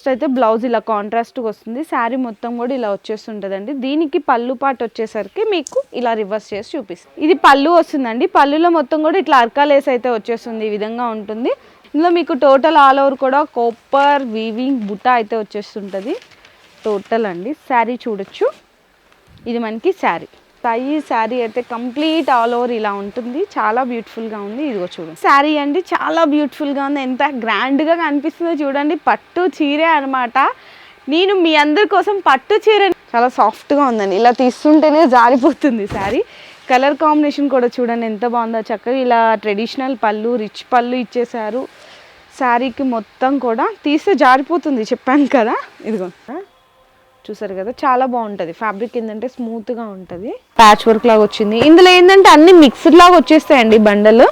First అయితే blouse ఇలా కాంట్రాస్ట్గా వస్తుంది. శారీ మొత్తం కూడా ఇలా వచ్చేస్తుంటుందండి. దీనికి పళ్ళు పాటు వచ్చేసరికి మీకు ఇలా రివర్స్ చేసి చూపిస్తుంది ఇది పళ్ళు వస్తుందండి. పళ్ళులో మొత్తం కూడా ఇట్లా అర్కాలేస్ అయితే వచ్చేస్తుంది. ఈ విధంగా ఉంటుంది. ఇందులో మీకు టోటల్ ఆల్ ఓవర్ కూడా కోపర్ వీవింగ్ బుట్ట అయితే వచ్చేస్తుంటుంది. టోటల్ అండి. శారీ చూడొచ్చు. ఇది మనకి శారీ ఈ శారీ అయితే కంప్లీట్ ఆల్ ఓవర్ ఇలా ఉంటుంది. చాలా బ్యూటిఫుల్గా ఉంది. ఇదిగో చూడండి శారీ అండి చాలా బ్యూటిఫుల్గా ఉంది. ఎంత గ్రాండ్గా కనిపిస్తుందో చూడండి. పట్టు చీరే అనమాట నేను మీ అందరి కోసం పట్టు చీర చాలా సాఫ్ట్గా ఉందండి. ఇలా తీస్తుంటేనే జారిపోతుంది శారీ. కలర్ కాంబినేషన్ కూడా చూడండి ఎంత బాగుందో. చక్కగా ఇలా ట్రెడిషనల్ పళ్ళు రిచ్ పళ్ళు ఇచ్చేసారు శారీకి మొత్తం కూడా తీస్తే జారిపోతుంది. చెప్పాను కదా. ఇదిగో. చూసారు కదా చాలా బాగుంటుంది. ఫ్యాబ్రిక్ ఏంటంటే స్మూత్గా ఉంటుంది. ప్యాచ్ వర్క్ లాగా వచ్చింది. ఇందులో ఏంటంటే అన్ని మిక్స్డ్ లాగా వచ్చేస్తాయండి బండలు.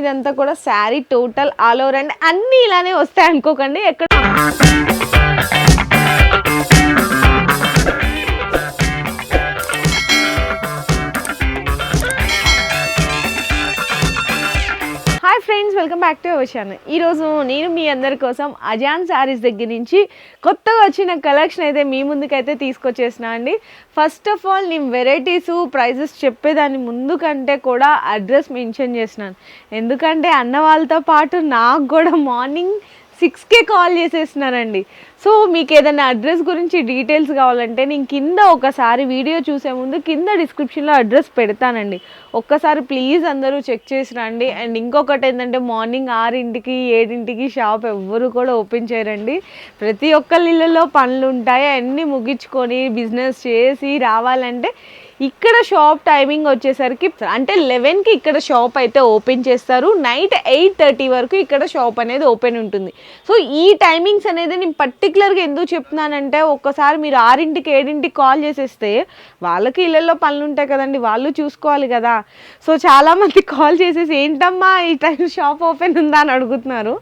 ఇదంతా కూడా sari total all over and అన్నీ ఇలానే వస్తాయి అనుకోకండి. ఎక్కడ friends welcome back to our channel ఈరోజు నేను మీ అందరి కోసం అజాన్ శారీస్ దగ్గర నుంచి కొత్తగా వచ్చిన కలెక్షన్ అయితే మీ ముందుకైతే తీసుకొచ్చేసిన అండి. ఫస్ట్ ఆఫ్ ఆల్ నేను వెరైటీస్ ప్రైజెస్ చెప్పేదాని ముందు కంటే కూడా అడ్రస్ మెన్షన్ చేసినాను. ఎందుకంటే అన్న వాళ్ళతో పాటు నాకు కూడా మార్నింగ్ సిక్స్కే కాల్ చేసేసినారండి. సో మీకు ఏదైనా అడ్రస్ గురించి డీటెయిల్స్ కావాలంటే నేను కింద ఒకసారి వీడియో చూసే ముందు కింద డిస్క్రిప్షన్లో అడ్రస్ పెడతానండి. ఒక్కసారి ప్లీజ్ అందరూ చెక్ చేసి రండి. అండ్ ఇంకొకటి ఏంటంటే మార్నింగ్ ఆరింటికి ఏడింటికి షాప్ ఎవ్వరు కూడా ఓపెన్ చేయరండి. ప్రతి ఒక్కళ్ళ ఇళ్ళలో పనులు ఉంటాయి. అన్నీ ముగించుకొని బిజినెస్ చేసి రావాలంటే ఇక్కడ షాప్ టైమింగ్ వచ్చేసరికి అంటే లెవెన్కి ఇక్కడ షాప్ అయితే ఓపెన్ చేస్తారు. నైట్ ఎయిట్ థర్టీ వరకు ఇక్కడ షాప్ అనేది ఓపెన్ ఉంటుంది. సో ఈ టైమింగ్స్ అనేది నేను పర్టికులర్గా ఎందుకు చెప్తున్నానంటే ఒక్కసారి మీరు ఆరింటికి ఏడింటికి కాల్ చేసేస్తే వాళ్ళకి ఇళ్ళల్లో పనులు ఉంటాయి కదండి వాళ్ళు చూసుకోవాలి కదా. సో చాలామంది కాల్ చేసేసి ఏంటమ్మా ఈ టైం షాప్ ఓపెన్ ఉందా? అని అడుగుతున్నారు.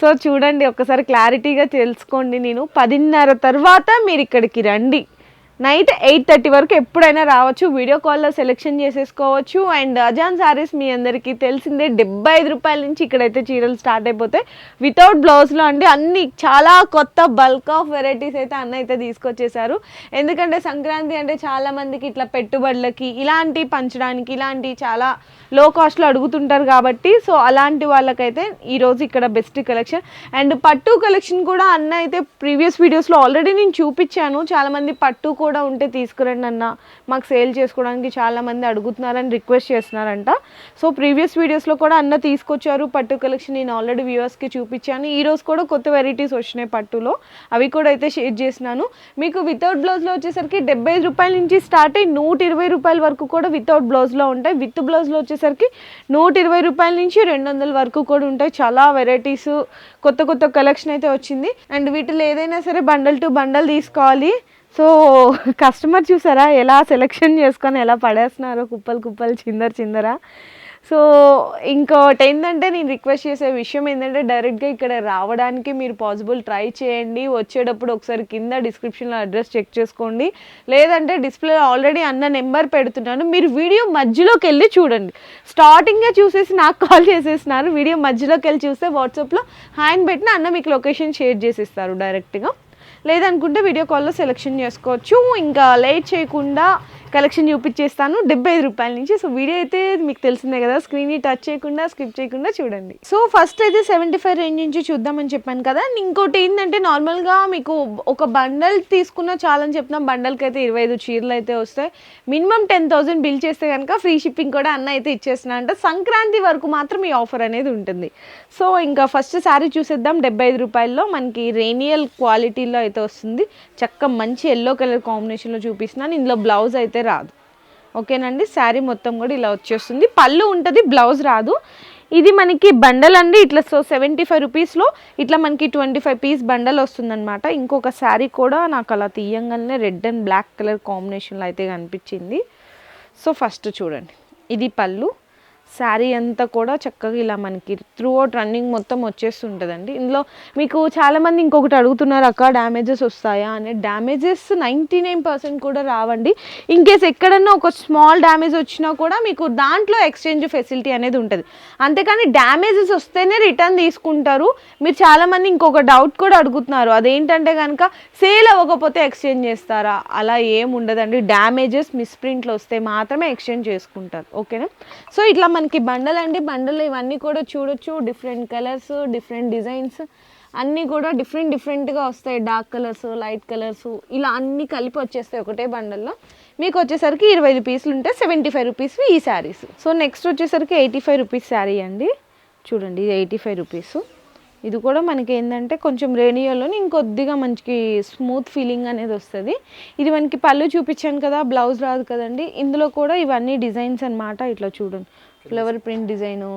సో చూడండి ఒకసారి క్లారిటీగా తెలుసుకోండి నేను. పదిన్నర తర్వాత మీరు ఇక్కడికి రండి. నైట్ ఎయిట్ థర్టీ వరకు ఎప్పుడైనా రావచ్చు. వీడియో కాల్లో సెలెక్షన్ చేసేసుకోవచ్చు. అండ్ అజాన్ సారీస్ మీ అందరికీ తెలిసిందే డెబ్బై ఐదు రూపాయల నుంచి ఇక్కడైతే చీరలు స్టార్ట్ అయిపోతాయి. వితౌట్ బ్లౌజ్లో అండి అన్ని చాలా కొత్త బల్క్ ఆఫ్ వెరైటీస్ అయితే అన్న అయితే తీసుకొచ్చేసారు ఎందుకంటే సంక్రాంతి అంటే చాలా మందికి ఇట్లా పెట్టుబడులకి ఇలాంటి పంచడానికి ఇలాంటి చాలా లో కాస్ట్లో అడుగుతుంటారు కాబట్టి సో అలాంటి వాళ్ళకైతే ఈరోజు ఇక్కడ బెస్ట్ కలెక్షన్ అండ్ పట్టు కలెక్షన్ కూడా అన్న అయితే ప్రీవియస్ వీడియోస్లో ఆల్రెడీ నేను చూపించాను. చాలామంది పట్టు కూడా కూడా ఉంటే తీసుకురండి అన్న. మాకు సేల్ చేసుకోవడానికి చాలామంది అడుగుతున్నారని రిక్వెస్ట్ చేస్తున్నారంట. సో ప్రీవియస్ వీడియోస్లో కూడా అన్న తీసుకొచ్చారు పట్టు కలెక్షన్ నేను ఆల్రెడీ వ్యూవర్స్కి చూపించాను. ఈరోజు కూడా కొత్త వెరైటీస్ వచ్చినాయి పట్టులో. అవి కూడా అయితే షేర్ చేసినాను మీకు వితౌట్ బ్లౌజ్లో వచ్చేసరికి డెబ్బై రూపాయల నుంచి స్టార్ట్ అయ్యి నూట ఇరవై రూపాయల వరకు కూడా వితౌట్ బ్లౌజ్లో ఉంటాయి. విత్ బ్లౌజ్లో వచ్చేసరికి నూట ఇరవై రూపాయల నుంచి రెండు వందల వరకు కూడా ఉంటాయి. చాలా వెరైటీస్ కొత్త కొత్త కలెక్షన్ అయితే వచ్చింది. అండ్ వీటిలో ఏదైనా సరే బండల్ టు బండల్ తీసుకోవాలి. సో కస్టమర్ చూసారా? ఎలా సెలెక్షన్ చేసుకొని ఎలా పడేస్తున్నారో? కుప్పలు కుప్పలు చిందర చిందర. సో ఇంకోటి ఏంటంటే నేను రిక్వెస్ట్ చేసే విషయం ఏంటంటే డైరెక్ట్గా ఇక్కడ రావడానికి మీరు పాసిబుల్ ట్రై చేయండి. వచ్చేటప్పుడు ఒకసారి కింద డిస్క్రిప్షన్లో అడ్రస్ చెక్ చేసుకోండి. లేదంటే డిస్ప్లే ఆల్రెడీ అన్న నెంబర్ పెడుతున్నాను. మీరు వీడియో మధ్యలోకి వెళ్ళి చూడండి. స్టార్టింగే చూసేసి నాకు కాల్ చేసేసినారు వీడియో మధ్యలోకి వెళ్ళి చూస్తే వాట్సాప్లో హ్యాండ్ పెట్టిన అన్న మీకు లొకేషన్ షేర్ చేసిస్తారు డైరెక్ట్గా. లేదనుకుంటే వీడియో కాల్లో సెలెక్షన్ చేసుకోవచ్చు. ఇంకా లేట్ చేయకుండా కలెక్షన్ చూపించేస్తాను. డెబ్బై ఐదు రూపాయల నుంచి. సో వీడియో అయితే మీకు తెలిసిందే కదా స్క్రీన్ని టచ్ చేయకుండా స్కిప్ చేయకుండా చూడండి. సో ఫస్ట్ అయితే సెవెంటీ ఫైవ్ రేంజ్ నుంచి చూద్దామని చెప్పాను కదా. ఇంకోటి ఏంటంటే నార్మల్గా మీకు ఒక బండల్ తీసుకున్న చాలని చెప్పిన బండల్కి అయితే ఇరవై ఐదు చీరలు అయితే వస్తాయి. మినిమం టెన్ థౌసండ్ బిల్ చేస్తే కనుక ఫ్రీ షిప్పింగ్ కూడా అన్న అయితే ఇచ్చేస్తున్నా అంటే. సంక్రాంతి వరకు మాత్రం ఈ ఆఫర్ అనేది ఉంటుంది. సో ఇంకా ఫస్ట్ శారీ చూసేద్దాం. డెబ్బై ఐదు రూపాయల్లో మనకి రేనియల్ క్వాలిటీలో అయితే వస్తుంది. చక్క మంచి ఎల్లో కలర్ కాంబినేషన్లో చూపిస్తున్నాను. ఇందులో బ్లౌజ్ అయితే రాదు. ఓకేనండి? శారీ మొత్తం కూడా ఇలా వచ్చేస్తుంది. పళ్ళు ఉంటుంది బ్లౌజ్ రాదు. ఇది మనకి బండల్ అండి. ఇట్లా సో సెవెంటీ ఫైవ్ రూపీస్లో ఇట్లా మనకి ట్వంటీ ఫైవ్ పీస్ బండల్ వస్తుందన్నమాట. ఇంకొక శారీ కూడా నాకు అలా తీయంగానే రెడ్ అండ్ బ్లాక్ కలర్ కాంబినేషన్లో అయితే కనిపించింది. సో ఫస్ట్ చూడండి. ఇది పళ్ళు. శారీ అంతా కూడా చక్కగా ఇలా మనకి త్రూ అవుట్ రన్నింగ్ మొత్తం వచ్చేస్తుంటుందండి. ఇందులో మీకు చాలామంది ఇంకొకటి అడుగుతున్నారు అక్క డ్యామేజెస్ వస్తాయా? అనే. డ్యామేజెస్ నైంటీ నైన్ పర్సెంట్ కూడా రావండి. ఇన్ కేస్ ఎక్కడన్నా ఒక స్మాల్ డ్యామేజ్ వచ్చినా కూడా మీకు దాంట్లో ఎక్స్చేంజ్ ఫెసిలిటీ అనేది ఉంటుంది. అంతేకాని డ్యామేజెస్ వస్తేనే రిటర్న్ తీసుకుంటారు. మీరు చాలామంది ఇంకొక డౌట్ కూడా అడుగుతున్నారు. అదేంటంటే కనుక సేల్ అవ్వకపోతే ఎక్స్చేంజ్ చేస్తారా? అలా ఏం ఉండదండి డ్యామేజెస్ మిస్ప్రింట్లు వస్తే మాత్రమే ఎక్స్చేంజ్ చేసుకుంటారు. ఓకేనా? సో ఇట్లా మనకి బండల్ అండి బండలు ఇవన్నీ కూడా చూడొచ్చు. డిఫరెంట్ కలర్స్ డిఫరెంట్ డిజైన్స్ అన్నీ కూడా డిఫరెంట్ డిఫరెంట్గా వస్తాయి. డార్క్ కలర్స్ లైట్ కలర్స్ ఇలా అన్నీ కలిపి వచ్చేస్తాయి ఒకటే బండల్లో. మీకు వచ్చేసరికి ఇరవై ఐదు పీసులు ఉంటే సెవెంటీ ఫైవ్ రూపీస్ ఈ శారీస్ సో నెక్స్ట్ వచ్చేసరికి ఎయిటీ ఫైవ్ రూపీస్ శారీ అండి. చూడండి ఇది ఎయిటీ ఫైవ్ రూపీస్ ఇది కూడా మనకి ఏంటంటే కొంచెం రేనియోలోని ఇంకొద్దిగా మంచి స్మూత్ ఫీలింగ్ అనేది వస్తుంది. ఇది మనకి పళ్ళు చూపించాను కదా బ్లౌజ్ రాదు కదండి. ఇందులో కూడా ఇవన్నీ డిజైన్స్ అన్నమాట ఇట్లా చూడండి. ఫ్లవర్ ప్రింట్ డిజైను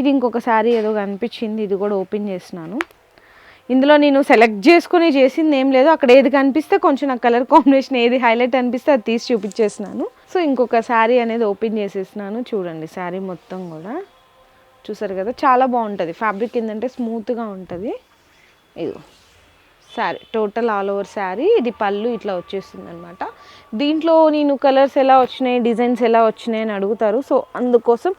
ఇది ఇంకొక శారీ ఏదో కనిపించింది ఇది కూడా ఓపెన్ చేసినాను ఇందులో నేను సెలెక్ట్ చేసుకుని చేసింది ఏం లేదు. అక్కడ ఏది కనిపిస్తే కొంచెం నాకు కలర్ కాంబినేషన్ ఏది హైలైట్ అనిపిస్తే అది తీసి చూపించేసినాను సో ఇంకొక శారీ అనేది ఓపెన్ చేసేసినాను చూడండి శారీ మొత్తం కూడా. చూసారు కదా చాలా బాగుంటుంది. ఫ్యాబ్రిక్ ఏంటంటే స్మూత్గా ఉంటుంది. ఇది sari total all over sari ఇది పళ్ళు ఇట్లా వచ్చేస్తుంది అనమాట దీంట్లో నేను కలర్స్ ఎలా వచ్చినాయి డిజైన్స్ ఎలా వచ్చినాయి అని అడుగుతారు. సో అందుకోసం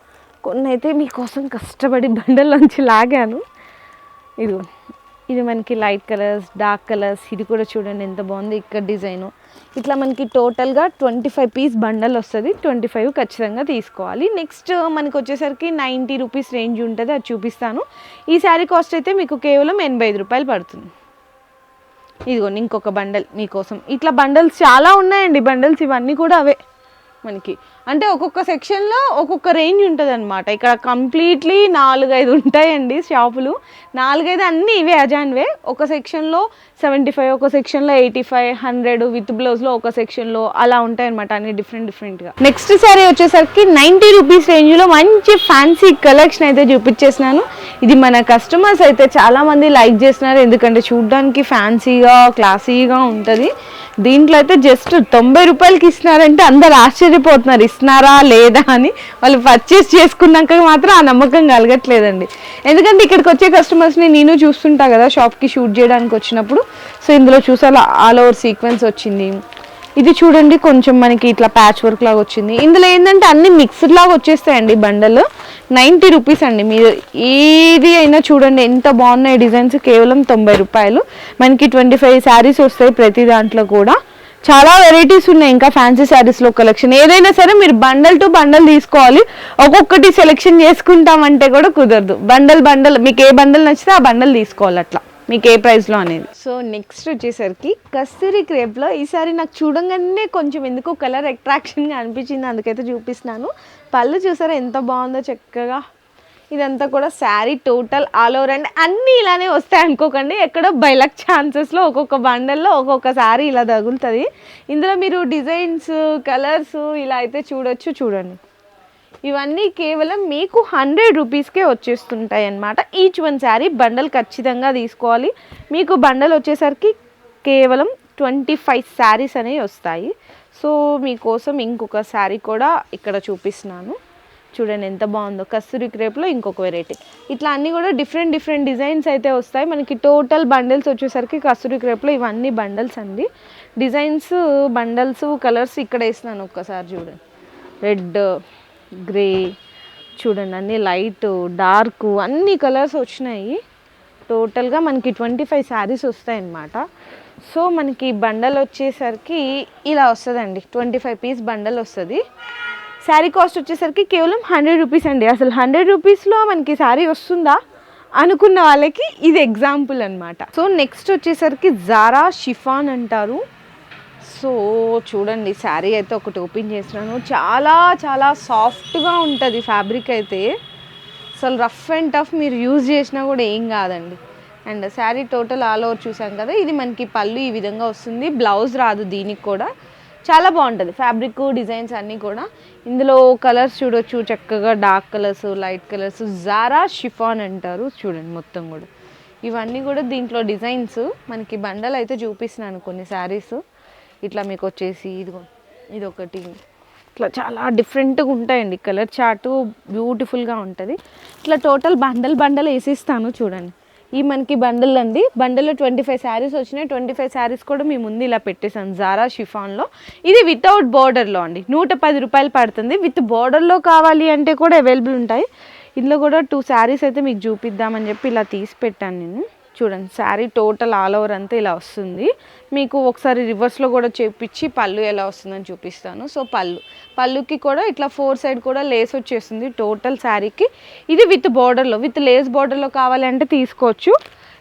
కొన్ని అయితే మీకోసం కష్టపడి బండల్లోంచి లాగాను. ఇది ఇది మనకి లైట్ కలర్స్ డార్క్ కలర్స్ ఇది కూడా చూడండి ఎంత బాగుంది ఇక్కడ డిజైను. ఇట్లా మనకి టోటల్గా ట్వంటీ ఫైవ్ పీస్ బండల్ వస్తుంది. ట్వంటీ ఫైవ్ ఖచ్చితంగా తీసుకోవాలి. నెక్స్ట్ uh, మనకి వచ్చేసరికి నైంటీ రూపీస్ రేంజ్ ఉంటుంది. అది చూపిస్తాను. ఈ శారీ కాస్ట్ అయితే మీకు కేవలం ఎనభై ఐదు రూపాయలు పడుతుంది. ఇదిగోండి ఇంకొక బండల్ మీకోసం. ఇట్లా బండల్స్ చాలా ఉన్నాయండి. బండల్స్ ఇవన్నీ కూడా అవే మనకి. అంటే ఒక్కొక్క సెక్షన్లో ఒక్కొక్క రేంజ్ ఉంటుంది అనమాట ఇక్కడ కంప్లీట్లీ నాలుగైదు ఉంటాయండి షాపులు నాలుగైదు అన్నీ ఇవే అజాన్వే ఒక సెక్షన్లో సెవెంటీ ఫైవ్ ఒక సెక్షన్లో ఎయిటీ ఫైవ్ హండ్రెడ్ విత్ బ్లౌజ్లో ఒక సెక్షన్లో అలా ఉంటాయన్నమాట అన్ని డిఫరెంట్ డిఫరెంట్గా. నెక్స్ట్ సారీ వచ్చేసరికి నైంటీ రూపీస్ రేంజ్లో మంచి ఫ్యాన్సీ కలెక్షన్ అయితే చూపించేసినాను. ఇది మన కస్టమర్స్ అయితే చాలామంది లైక్ చేస్తున్నారు. ఎందుకంటే చూడడానికి ఫ్యాన్సీగా క్లాసీగా ఉంటుంది. దీంట్లో అయితే జస్ట్ తొంభై రూపాయలకి ఇస్తున్నారంటే అందరు ఆశ్చర్యపోతున్నారు. ఇస్తున్నారా లేదా అని వాళ్ళు పర్చేస్ చేసుకున్నాక మాత్రం ఆ నమ్మకం కలగట్లేదండి. ఎందుకంటే ఇక్కడికి వచ్చే కస్టమర్స్ని నేను చూస్తుంటా కదా షాప్కి షూట్ చేయడానికి వచ్చినప్పుడు. సో ఇందులో చూసాలా ఆల్ ఓవర్ సీక్వెన్స్ వచ్చింది. ఇది చూడండి కొంచెం మనకి ఇట్లా ప్యాచ్ వర్క్ లాగా వచ్చింది. ఇందులో ఏంటంటే అన్ని మిక్స్డ్ లాగా వచ్చేస్తాయండి బండల్ నైంటీ రూపీస్ అండి. మీరు ఏది అయినా చూడండి ఎంత బాగున్నాయి డిజైన్స్. కేవలం తొంభై రూపాయలు. మనకి ట్వంటీ ఫైవ్ శారీస్ వస్తాయి ప్రతి దాంట్లో కూడా. చాలా వెరైటీస్ ఉన్నాయి ఇంకా ఫ్యాన్సీ శారీస్లో కలెక్షన్ ఏదైనా సరే మీరు బండల్ టు బండల్ తీసుకోవాలి. ఒక్కొక్కటి సెలెక్షన్ చేసుకుంటామంటే కూడా కుదరదు. బండల్ బండల్ మీకు ఏ బండల్ నచ్చితే ఆ బండల్ తీసుకోవాలి అట్లా. మీకు ఏ ప్రైస్లో అనేది? సో నెక్స్ట్ వచ్చేసరికి కస్తూరి క్రేప్లో ఈసారి నాకు చూడంగానే కొంచెం ఎందుకో కలర్ అట్రాక్షన్గా అనిపించింది. అందుకైతే చూపిస్తున్నాను. పళ్ళు చూసారా ఎంత బాగుందో చక్కగా. ఇదంతా కూడా sari total all over and అన్నీ ఇలానే వస్తాయి అనుకోకండి. ఎక్కడో బైలక్ ఛాన్సెస్లో ఒక్కొక్క బండల్లో ఒక్కొక్క శారీ ఇలా తగులుతుంది. ఇందులో మీరు డిజైన్స్ కలర్స్ ఇలా అయితే చూడొచ్చు చూడండి. ఇవన్నీ కేవలం మీకు హండ్రెడ్ రూపీస్కే వచ్చేస్తుంటాయి అన్నమాట ఈచ్ వన్ శారీ బండల్ ఖచ్చితంగా తీసుకోవాలి. మీకు బండల్ వచ్చేసరికి కేవలం ట్వంటీ ఫైవ్ శారీస్ అనేవి వస్తాయి. సో మీకోసం ఇంకొక శారీ కూడా ఇక్కడ చూపిస్తున్నాను. చూడండి ఎంత బాగుందో. కస్తూరి క్రేప్లో ఇంకొక వెరైటీ ఇట్లా అన్నీ కూడా డిఫరెంట్ డిఫరెంట్ డిజైన్స్ అయితే వస్తాయి. మనకి టోటల్ బండిల్స్ వచ్చేసరికి కస్తూరి క్రేప్లో ఇవన్నీ బండల్స్ అండి. డిజైన్స్ బండల్స్ కలర్స్ ఇక్కడ వేసినాను ఒక్కసారి చూడండి. రెడ్ గ్రే చూడండి అన్ని లైట్ డార్క్ అన్ని కలర్స్ వచ్చినాయి. టోటల్గా మనకి ట్వంటీ ఫైవ్ శారీస్ వస్తాయన్నమాట. సో మనకి బండల్ వచ్చేసరికి ఇలా వస్తుందండి. ట్వంటీ ఫైవ్ పీస్ బండల్ వస్తుంది. శారీ కాస్ట్ వచ్చేసరికి కేవలం హండ్రెడ్ రూపీస్ అండి. అసలు హండ్రెడ్ రూపీస్లో మనకి శారీ వస్తుందా అనుకున్న వాళ్ళకి ఇది ఎగ్జాంపుల్ అనమాట సో నెక్స్ట్ వచ్చేసరికి జారా షిఫాన్ అంటారు. సో చూడండి శారీ అయితే ఒకటి ఓపెన్ చేసినాను. చాలా చాలా సాఫ్ట్గా ఉంటుంది ఫ్యాబ్రిక్ అయితే. అసలు రఫ్ అండ్ టఫ్ మీరు యూజ్ చేసినా కూడా ఏం కాదండి. And sari total all over చూసాం కదా ఇది మనకి పళ్ళు ఈ విధంగా వస్తుంది. బ్లౌజ్ రాదు దీనికి కూడా. చాలా బాగుంటుంది ఫ్యాబ్రిక్ డిజైన్స్ అన్నీ కూడా. ఇందులో కలర్స్ చూడొచ్చు చక్కగా dark colours light colours Zara chiffon అంటారు చూడండి మొత్తం కూడా. ఇవన్నీ కూడా దీంట్లో డిజైన్స్. మనకి బండలు అయితే చూపిస్తున్నాను కొన్ని శారీస్. ఇట్లా మీకు వచ్చేసి ఇదిగో ఇది ఒకటి ఇట్లా చాలా డిఫరెంట్గా ఉంటాయండి. కలర్ చార్ట్ బ్యూటిఫుల్గా ఉంటుంది. ఇట్లా టోటల్ బండల్ బండల్ వేసిస్తాను చూడండి. ఈ మనకి బండల్ అండి. బండల్లో ట్వంటీ ఫైవ్ శారీస్ వచ్చినాయి. ట్వంటీ ఫైవ్ శారీస్ కూడా మీ ముందు ఇలా పెట్టేశాను జారా షిఫాన్లో ఇది వితౌట్ బోర్డర్లో అండి. నూట పది రూపాయలు పడుతుంది. విత్ బోర్డర్లో కావాలి అంటే కూడా అవైలబుల్ ఉంటాయి. ఇందులో కూడా టూ శారీస్ అయితే మీకు చూపిద్దామని చెప్పి ఇలా తీసి పెట్టాను నేను. చూడండి శారీ టోటల్ ఆల్ ఓవర్ అంతా ఇలా వస్తుంది. మీకు ఒకసారి రివర్స్లో కూడా చేపించి పళ్ళు ఎలా వస్తుందని చూపిస్తాను. సో పళ్ళు. పళ్ళుకి కూడా ఇట్లా ఫోర్ సైడ్ కూడా లేస్ వచ్చేస్తుంది టోటల్ శారీకి. ఇది విత్ బార్డర్లో విత్ లేస్ బార్డర్లో కావాలంటే తీసుకోవచ్చు.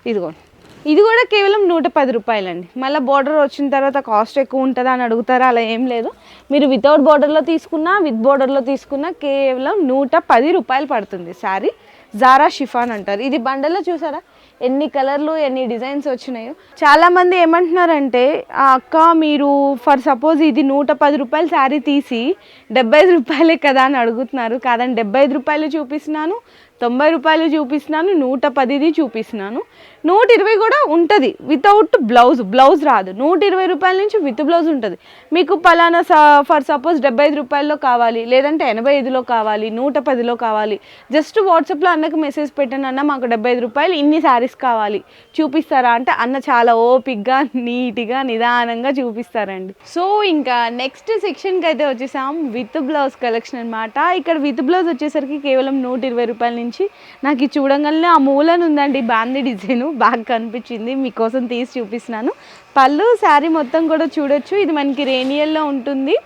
ఇదిగోండి. ఇది కూడా కేవలం నూట పది రూపాయలండి. మళ్ళీ బార్డర్ వచ్చిన తర్వాత కాస్ట్ ఎక్కువ ఉంటుందా అని అడుగుతారా? అలా ఏం లేదు. మీరు వితౌట్ బార్డర్లో తీసుకున్నా విత్ బార్డర్లో తీసుకున్నా కేవలం నూట పది రూపాయలు పడుతుంది శారీ. జారా షిఫాన్ అంటారు. ఇది బండల్లో చూసారా? ఎన్ని కలర్లు ఎన్ని డిజైన్స్ వచ్చినాయో. చాలామంది ఏమంటున్నారంటే "ఆ అక్క మీరు ఫర్ సపోజ్ ఇది నూట పది రూపాయల శారీ తీసి డెబ్బై ఐదు రూపాయలే కదా అని అడుగుతున్నారు. కాదని డెబ్బై ఐదు రూపాయలు చూపిస్తున్నాను. తొంభై రూపాయలు చూపిస్తున్నాను నూట పదిది చూపిస్తున్నాను. నూట ఇరవై కూడా ఉంటుంది వితౌట్ బ్లౌజ్ బ్లౌజ్ రాదు. నూట ఇరవై రూపాయల నుంచి విత్ బ్లౌజ్ ఉంటుంది. మీకు పలానా ఫర్ సపోజ్ డెబ్బై ఐదు రూపాయల్లో కావాలి లేదంటే ఎనభై ఐదులో కావాలి నూట పదిలో కావాలి. జస్ట్ వాట్సాప్లో అన్నకు మెసేజ్ పెట్టాను అన్న మాకు డెబ్బై ఐదు రూపాయలు ఇన్ని శారీస్ కావాలి. చూపిస్తారా అంటే అన్న చాలా ఓపిక్గా నీట్గా నిదానంగా చూపిస్తారండి. సో ఇంకా నెక్స్ట్ సెక్షన్కి అయితే వచ్చేసాం విత్ బ్లౌజ్ కలెక్షన్ అనమాట ఇక్కడ విత్ బ్లౌజ్ వచ్చేసరికి కేవలం నూట ఇరవై రూపాయల నుంచి నాకు ఇది చూడంగానే ఆ మూలన ఉందండి బాంది డిజైను. బాగా కనిపించింది. మీకోసం తీసి చూపిస్తున్నాను. పళ్ళు శారీ మొత్తం కూడా చూడొచ్చు. ఇది మనకి రేనియల్లో ఉంటుంది.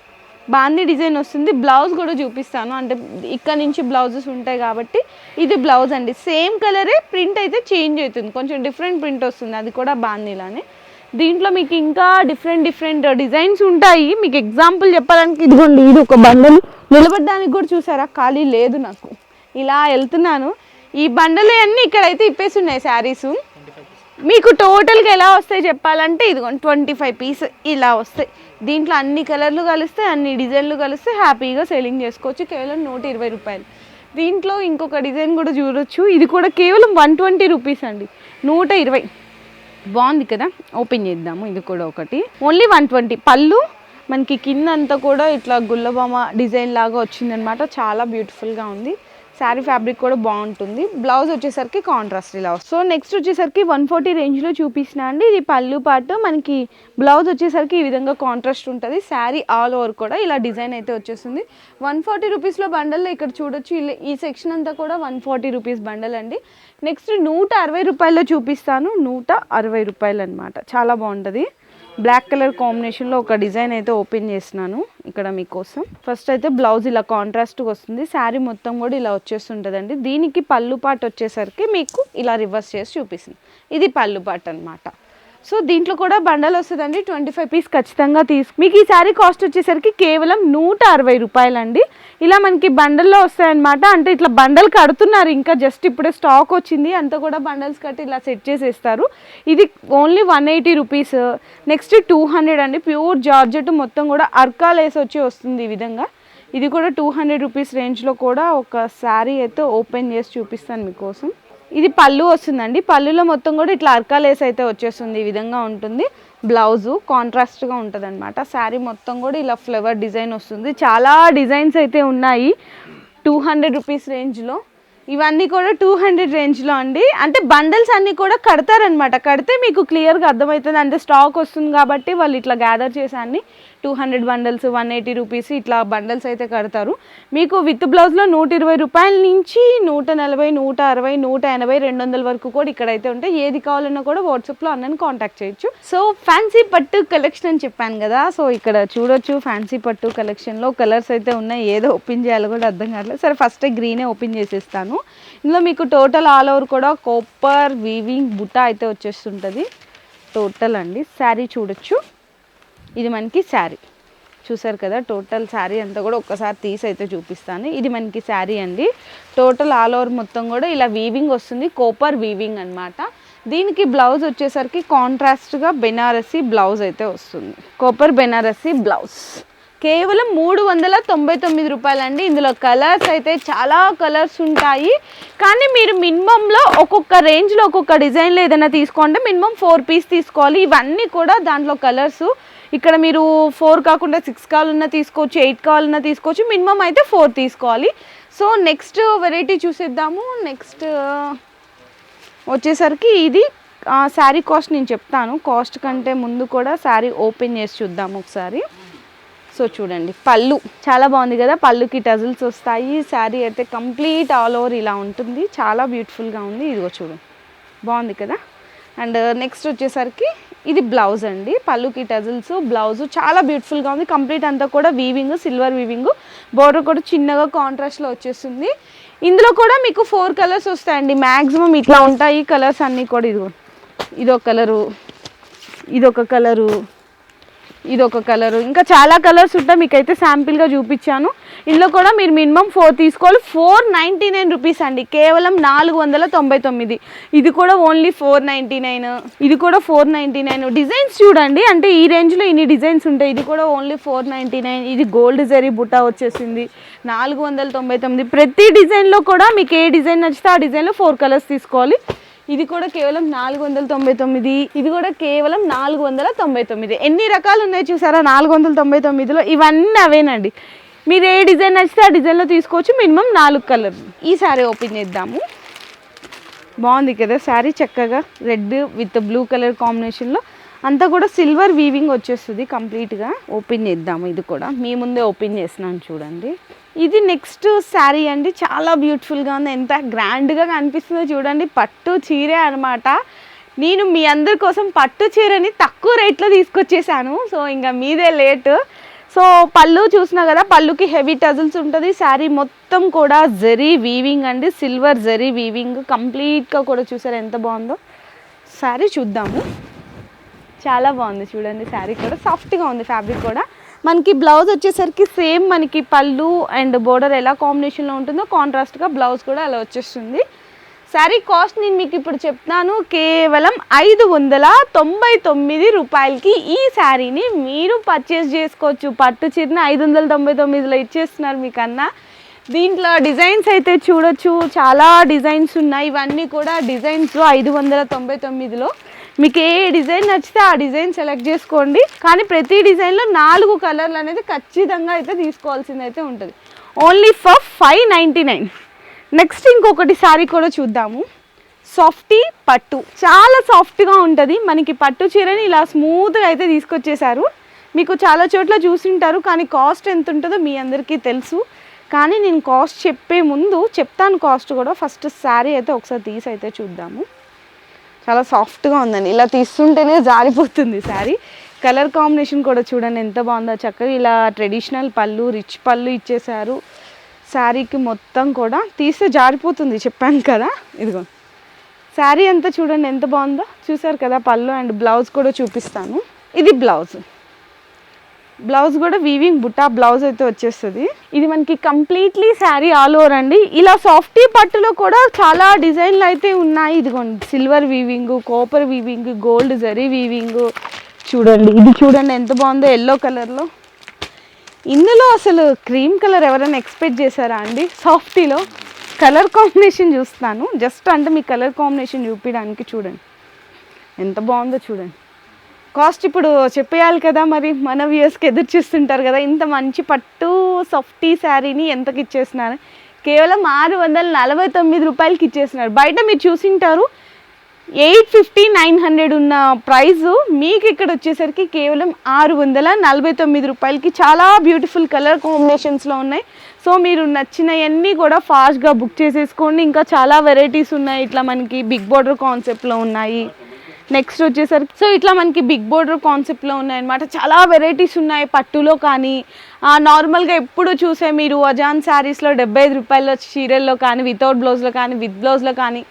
బాంది డిజైన్ వస్తుంది. బ్లౌజ్ కూడా చూపిస్తాను. అంటే ఇక్కడ నుంచి బ్లౌజెస్ ఉంటాయి కాబట్టి ఇది బ్లౌజ్ అండి. సేమ్ కలరే ప్రింట్ అయితే చేంజ్ అవుతుంది. కొంచెం డిఫరెంట్ ప్రింట్ వస్తుంది. అది కూడా బాందీలానే దీంట్లో మీకు ఇంకా డిఫరెంట్ డిఫరెంట్ డిజైన్స్ ఉంటాయి. మీకు ఎగ్జాంపుల్ చెప్పడానికి ఇదిగోండి. ఇది ఒక బండలు. నిలబడడానికి కూడా చూసారా? ఖాళీ లేదు నాకు. ఇలా వెళ్తున్నాను. ఈ బండలు అన్నీ ఇక్కడైతే ఇప్పేసి ఉన్నాయి శారీస్. మీకు టోటల్గా ఎలా వస్తాయి చెప్పాలంటే ఇదిగోండి ట్వంటీ ఫైవ్ పీస్ ఇలా వస్తాయి. దీంట్లో అన్ని కలర్లు కలిస్తే అన్ని డిజైన్లు కలిస్తే హ్యాపీగా సెల్లింగ్ చేసుకోవచ్చు. కేవలం నూట ఇరవై రూపాయలు. దీంట్లో ఇంకొక డిజైన్ కూడా చూడొచ్చు. ఇది కూడా కేవలం వన్ ట్వంటీ రూపీస్ అండి. నూట ఇరవై. బాగుంది కదా? ఓపెన్ చేద్దాము. ఇది కూడా ఒకటి. Only one twenty. పళ్ళు మనకి కింద అంతా కూడా ఇట్లా గుల్లబొమ్మ డిజైన్ లాగా వచ్చిందనమాట చాలా బ్యూటిఫుల్గా ఉంది. శారీ ఫ్యాబ్రిక్ కూడా బాగుంటుంది. బ్లౌజ్ వచ్చేసరికి కాంట్రాస్ట్ ఇలా సో నెక్స్ట్ వచ్చేసరికి వన్ ఫార్టీ రేంజ్లో చూపిస్తున్నా అండి. ఇది పళ్ళు పాటు మనకి బ్లౌజ్ వచ్చేసరికి ఈ విధంగా కాంట్రాస్ట్ ఉంటుంది. శారీ ఆల్ ఓవర్ కూడా ఇలా డిజైన్ అయితే వచ్చేస్తుంది. వన్ ఫార్టీ రూపీస్లో బండల్లో ఇక్కడ చూడొచ్చు. ఇలా- ఈ సెక్షన్ అంతా కూడా వన్ ఫార్టీ రూపీస్ బండల్ అండి. నెక్స్ట్ నూట అరవై రూపాయల్లో చూపిస్తాను. నూట అరవై రూపాయలు అనమాట చాలా బాగుంటుంది. బ్లాక్ కలర్ కాంబినేషన్లో ఒక డిజైన్ అయితే ఓపెన్ చేసినాను ఇక్కడ మీకోసం. ఫస్ట్ అయితే బ్లౌజ్ ఇలా కాంట్రాస్ట్గా వస్తుంది. శారీ మొత్తం కూడా ఇలా వచ్చేస్తుంటుందండి. దీనికి పళ్ళు పాట వచ్చేసరికి మీకు ఇలా రివర్స్ చేసి చూపిస్తుంది. ఇది పళ్ళు పాట అనమాట సో దీంట్లో కూడా బండల్ వస్తుందండి. ట్వంటీ ఫైవ్ పీస్ ఖచ్చితంగా తీసుకు మీకు ఈ శారీ కాస్ట్ వచ్చేసరికి కేవలం నూట అరవై రూపాయలండి. ఇలా మనకి బండల్లో వస్తాయన్నమాట. అంటే ఇట్లా బండలు కడుతున్నారు ఇంకా జస్ట్ ఇప్పుడే స్టాక్ వచ్చింది. అంతా కూడా బండల్స్ కట్టి ఇలా సెట్ చేసేస్తారు. ఇది only one eighty rupees. Next two hundred అండి. ప్యూర్ జార్జెట్ మొత్తం కూడా అర్కాలు వేసి వచ్చి వస్తుంది ఈ విధంగా. ఇది కూడా టూ హండ్రెడ్ రూపీస్ రేంజ్లో కూడా ఒక శారీ అయితే ఓపెన్ చేసి చూపిస్తాను మీకోసం. ఇది పళ్ళు వస్తుందండి. పళ్ళులో మొత్తం కూడా ఇట్లా అర్కాలేస్ అయితే వచ్చేస్తుంది. ఈ విధంగా ఉంటుంది. బ్లౌజు కాంట్రాస్ట్గా ఉంటుంది అనమాట శారీ మొత్తం కూడా ఇలా ఫ్లవర్ డిజైన్ వస్తుంది. చాలా డిజైన్స్ అయితే ఉన్నాయి. టూ హండ్రెడ్ రూపీస్ రేంజ్లో ఇవన్నీ కూడా టూ హండ్రెడ్ రేంజ్లో అండి. అంటే బండల్స్ అన్నీ కూడా కడతారనమాట కడితే మీకు క్లియర్గా అర్థమవుతుంది. అంటే స్టాక్ వస్తుంది కాబట్టి వాళ్ళు ఇట్లా గ్యాదర్ చేసి అన్ని two hundred bundles one eighty rupees ఇట్లా బండల్స్ అయితే కడతారు. మీకు విత్ బ్లౌజ్లో నూట ఇరవై రూపాయల నుంచి నూట నలభై నూట అరవై నూట ఎనభై రెండు వందల వరకు కూడా ఇక్కడైతే ఉంటాయి. ఏది కావాలన్నా కూడా వాట్సాప్లో అన్నని కాంటాక్ట్ చేయొచ్చు. సో ఫ్యాన్సీ పట్టు కలెక్షన్ అని చెప్పాను కదా. సో ఇక్కడ చూడొచ్చు ఫ్యాన్సీ పట్టు కలెక్షన్లో కలర్స్ అయితే ఉన్నాయి. ఏదో ఓపెన్ చేయాలో కూడా అర్థం కావట్లేదు. సరే ఫస్ట్ గ్రీనే ఓపెన్ చేసేస్తాను. ఇందులో మీకు టోటల్ ఆల్ ఓవర్ కూడా కోపర్ వీవింగ్ బుట్ట అయితే వచ్చేస్తుంటుంది. టోటల్ అండి. శారీ చూడొచ్చు. ఇది మనకి శారీ. చూసారు కదా టోటల్ శారీ అంతా కూడా ఒక్కసారి తీసి అయితే చూపిస్తాను. ఇది మనకి శారీ అండి. టోటల్ ఆల్ ఓవర్ మొత్తం కూడా ఇలా వీవింగ్ వస్తుంది. కోపర్ వీవింగ్ అన్నమాట. దీనికి బ్లౌజ్ వచ్చేసరికి కాంట్రాస్ట్గా బెనారసీ బ్లౌజ్ అయితే వస్తుంది. కోపర్ బెనారసీ బ్లౌజ్ కేవలం మూడు వందల తొంభై తొమ్మిది రూపాయలండి. ఇందులో కలర్స్ అయితే చాలా కలర్స్ ఉంటాయి. కానీ మీరు మినిమంలో ఒక్కొక్క రేంజ్లో ఒక్కొక్క డిజైన్లో ఏదైనా తీసుకోండి. మినిమం ఫోర్ పీస్ తీసుకోవాలి. ఇవన్నీ కూడా దాంట్లో కలర్స్ ఇక్కడ మీరు ఫోర్ కాకుండా సిక్స్ కావాలన్నా తీసుకోవచ్చు ఎయిట్ కావాలన్నా తీసుకోవచ్చు మినిమం అయితే ఫోర్ తీసుకోవాలి. సో నెక్స్ట్ వెరైటీ చూసేద్దాము. నెక్స్ట్ వచ్చేసరికి ఇది శారీ కాస్ట్ నేను చెప్తాను. కాస్ట్ కంటే ముందు కూడా శారీ ఓపెన్ చేసి చూద్దాం ఒకసారి. సో చూడండి పళ్ళు. చాలా బాగుంది కదా పళ్ళుకి టజిల్స్ వస్తాయి. శారీ అయితే కంప్లీట్ ఆల్ ఓవర్ ఇలా ఉంటుంది. చాలా బ్యూటిఫుల్గా ఉంది. ఇదిగో చూడు బాగుంది కదా. అండ్ నెక్స్ట్ వచ్చేసరికి ఇది బ్లౌజ్ అండి. పళ్ళుకి టజిల్స్ బ్లౌజ్ చాలా బ్యూటిఫుల్గా ఉంది. కంప్లీట్ అంతా కూడా వీవింగ్ సిల్వర్ వీవింగ్ బోర్డర్ కూడా చిన్నగా కాంట్రాస్ట్లో వచ్చేస్తుంది. ఇందులో కూడా మీకు ఫోర్ కలర్స్ వస్తాయండి. మ్యాక్సిమం ఇట్లా ఉంటాయి. కలర్స్ అన్నీ కూడా ఇదిగో ఇదొక కలరు ఇదొక కలరు ఇది ఒక కలరు. ఇంకా చాలా కలర్స్ ఉంటాయి. మీకైతే శాంపిల్గా చూపించాను. ఇందులో కూడా మీరు మినిమం ఫోర్ తీసుకోవాలి. ఫోర్ నైంటీ నైన్ రూపీస్ అండి. కేవలం నాలుగు వందల తొంభై తొమ్మిది. ఇది కూడా ఓన్లీ ఫోర్ నైంటీ నైన్. ఇది కూడా ఫోర్ నైంటీ నైన్. డిజైన్స్ చూడండి. అంటే ఈ రేంజ్లో ఇన్ని డిజైన్స్ ఉంటాయి. ఇది కూడా ఓన్లీ ఫోర్ నైంటీ నైన్. ఇది గోల్డ్ జరీ బుట్ట వచ్చేసింది. నాలుగు వందల తొంభై తొమ్మిది. ప్రతి డిజైన్లో కూడా మీకు ఏ డిజైన్ నచ్చితే ఆ డిజైన్లో ఫోర్ కలర్స్ తీసుకోవాలి. ఇది కూడా కేవలం నాలుగు వందల తొంభై తొమ్మిది. ఇది కూడా కేవలం నాలుగు వందల తొంభై తొమ్మిది. ఎన్ని రకాలు ఉన్నాయి చూసారా? నాలుగు వందల తొంభై తొమ్మిదిలో ఇవన్నీ అవేనండి. మీరు ఏ డిజైన్ నచ్చితే ఆ డిజైన్లో తీసుకోవచ్చు మినిమం నాలుగు కలర్ ఈ సారీ ఓపెన్ చేద్దాము. బాగుంది కదా శారీ చక్కగా రెడ్ విత్ బ్లూ కలర్ కాంబినేషన్లో. అంతా కూడా సిల్వర్ వీవింగ్ వచ్చేస్తుంది కంప్లీట్గా. ఓపెన్ చేద్దాము ఇది కూడా. మీ ముందే ఓపెన్ చేసినాను చూడండి. ఇది నెక్స్ట్ శారీ అండి. చాలా బ్యూటిఫుల్గా ఉంది. ఎంత గ్రాండ్గా కనిపిస్తుందో చూడండి. పట్టు చీరే అనమాట నేను మీ అందరి కోసం పట్టు చీరని తక్కువ రేట్లో తీసుకొచ్చేసాను. సో ఇంకా మీదే లేట్ సో పళ్ళు చూసినా కదా పళ్ళుకి హెవీ టజిల్స్ ఉంటుంది. శారీ మొత్తం కూడా జరీ వీవింగ్ అండి. సిల్వర్ జరీ వీవింగ్ కంప్లీట్గా కూడా చూసారు ఎంత బాగుందో? శారీ చూద్దాము. చాలా బాగుంది చూడండి. శారీ కూడా సాఫ్ట్గా ఉంది ఫ్యాబ్రిక్ కూడా. మనకి బ్లౌజ్ వచ్చేసరికి సేమ్ మనకి పళ్ళు అండ్ బోర్డర్ ఎలా కాంబినేషన్లో ఉంటుందో కాంట్రాస్ట్గా బ్లౌజ్ కూడా అలా వచ్చేస్తుంది. శారీ కాస్ట్ నేను మీకు ఇప్పుడు చెప్తాను కేవలం ఐదు వందల తొంభై తొమ్మిది రూపాయలకి ఈ శారీని మీరు పర్చేస్ చేసుకోవచ్చు. పట్టు చీరని ఐదు వందల తొంభై తొమ్మిదిలో ఇచ్చేస్తున్నారు మీకన్నా. దీంట్లో డిజైన్స్ అయితే చూడొచ్చు చాలా డిజైన్స్ ఉన్నాయి. ఇవన్నీ కూడా డిజైన్స్ ఐదు వందల తొంభై తొమ్మిదిలో. మీకు ఏ డిజైన్ నచ్చితే ఆ డిజైన్ సెలెక్ట్ చేసుకోండి. కానీ ప్రతి డిజైన్లో నాలుగు కలర్లు అనేది ఖచ్చితంగా అయితే తీసుకోవాల్సింది అయితే ఉంటుంది. Only for five ninety nine next ఇంకొకటి శారీ కూడా చూద్దాము. సాఫ్టీ పట్టు. చాలా సాఫ్ట్గా ఉంటుంది. మనకి పట్టు చీరని ఇలా స్మూత్గా అయితే తీసుకొచ్చేసారు మీకు చాలా చోట్ల చూసింటారు. కానీ కాస్ట్ ఎంత ఉంటుందో మీ అందరికీ తెలుసు. కానీ నేను కాస్ట్ చెప్పే ముందు చెప్తాను కాస్ట్ కూడా. ఫస్ట్ శారీ అయితే ఒకసారి తీసి అయితే చూద్దాము. చాలా సాఫ్ట్గా ఉందండి. ఇలా తీస్తుంటేనే జారిపోతుంది శారీ. కలర్ కాంబినేషన్ కూడా చూడండి ఎంత బాగుందో. చక్కగా ఇలా ట్రెడిషనల్ పళ్ళు రిచ్ పళ్ళు ఇచ్చేసారు శారీకి మొత్తం కూడా తీస్తే జారిపోతుంది. చెప్పాను కదా. ఇదిగో. శారీ అంతా చూడండి ఎంత బాగుందో. చూసారు కదా పళ్ళు అండ్ బ్లౌజ్ కూడా చూపిస్తాను. ఇది బ్లౌజ్. బ్లౌజ్ కూడా వీవింగ్ బుట్టా బ్లౌజ్ అయితే వచ్చేస్తుంది. ఇది మనకి కంప్లీట్లీ శారీ ఆల్ ఓవర్ అండి. ఇలా సాఫ్టీ పట్టులో కూడా చాలా డిజైన్లు అయితే ఉన్నాయి. ఇదిగోండి silver weaving copper weaving gold zari weaving చూడండి ఇది చూడండి ఎంత బాగుందో ఎల్లో కలర్లో ఇందులో అసలు క్రీమ్ కలర్ ఎవరైనా ఎక్స్పెక్ట్ చేశారా అండి? సాఫ్టీలో కలర్ కాంబినేషన్ చూస్తాను. జస్ట్ అంటే మీ కలర్ కాంబినేషన్ చూపించడానికి చూడండి. ఎంత బాగుందో చూడండి. కాస్ట్ ఇప్పుడు చెప్పేయాలి కదా మరి మన వ్యూస్కి ఎదురు చూస్తుంటారు కదా ఇంత మంచి పట్టు సాఫ్టీ శారీని ఎంతకి ఇచ్చేస్తున్నారు? కేవలం ఆరు వందల నలభై తొమ్మిది రూపాయలకి ఇచ్చేస్తున్నారు. బయట మీరు చూసింటారు ఎయిట్ ఫిఫ్టీ నైన్ హండ్రెడ్ ఉన్న ప్రైస్ మీకు ఇక్కడ వచ్చేసరికి కేవలం ఆరు వందల నలభై తొమ్మిది రూపాయలకి చాలా బ్యూటిఫుల్ కలర్ కాంబినేషన్స్లో ఉన్నాయి. సో మీరు నచ్చినవన్నీ కూడా ఫాస్ట్గా బుక్ చేసేసుకోండి. ఇంకా చాలా వెరైటీస్ ఉన్నాయి. ఇట్లా మనకి బిగ్ బోర్డర్ కాన్సెప్ట్లో ఉన్నాయి. నెక్స్ట్ వచ్చేసరికి సో ఇట్లా మనకి బిగ్ బోర్డర్ కాన్సెప్ట్లో ఉన్నాయన్నమాట. చాలా వెరైటీస్ ఉన్నాయి పట్టులో కానీ నార్మల్గా ఎప్పుడు చూసే మీరు అజాన్ శారీస్లో డెబ్బై ఐదు రూపాయల చీరల్లో కానీ వితౌట్ బ్లౌజ్లో కానీ విత్ బ్లౌజ్లో కానీ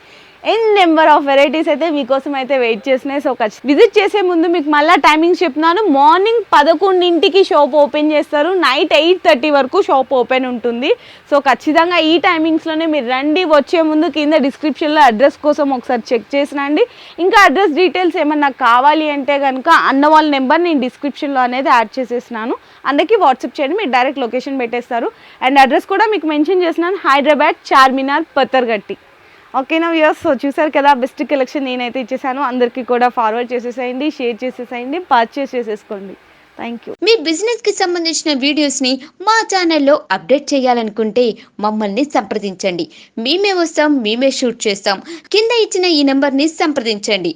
ఎన్ నెంబర్ ఆఫ్ వెరైటీస్ అయితే మీకోసం అయితే వెయిట్ చేసినాయి. సో ఖచ్చితంగా విజిట్ చేసే ముందు మీకు మళ్ళీ టైమింగ్స్ చెప్తున్నాను. మార్నింగ్ పదకొండింటికి షాప్ ఓపెన్ చేస్తారు. నైట్ ఎయిట్ థర్టీ వరకు షాప్ ఓపెన్ ఉంటుంది. సో ఖచ్చితంగా ఈ టైమింగ్స్లోనే మీరు రండి. వచ్చే ముందు కింద డిస్క్రిప్షన్లో అడ్రస్ కోసం ఒకసారి చెక్ చేసినండి. ఇంకా అడ్రస్ డీటెయిల్స్ ఏమన్నా కావాలి అంటే కనుక అన్న వాళ్ళ నెంబర్ నేను డిస్క్రిప్షన్లో అనేది యాడ్ చేసేసినాను. అందరికీ వాట్సాప్ చేయండి. మీరు డైరెక్ట్ లొకేషన్ పెట్టేస్తారు. అండ్ అడ్రస్ కూడా మీకు మెన్షన్ చేసినాను. హైదరాబాద్ చార్మినార్ పత్తర్గట్టి ఓకేనా వ్యూస్ సో చూసారు కదా బెస్ట్ కలెక్షన్ నేనైతే ఇచ్చేసాను. అందరికీ కూడా ఫార్వర్డ్ చేసేసేయండి షేర్ చేసేసేయండి పర్చేస్ చేసేసుకోండి. థ్యాంక్ యూ మీ బిజినెస్కి సంబంధించిన వీడియోస్ని మా ఛానల్లో అప్డేట్ చేయాలనుకుంటే మమ్మల్ని సంప్రదించండి. మేమే వస్తాం మేమే షూట్ చేస్తాం. కింద ఇచ్చిన ఈ నెంబర్ని సంప్రదించండి.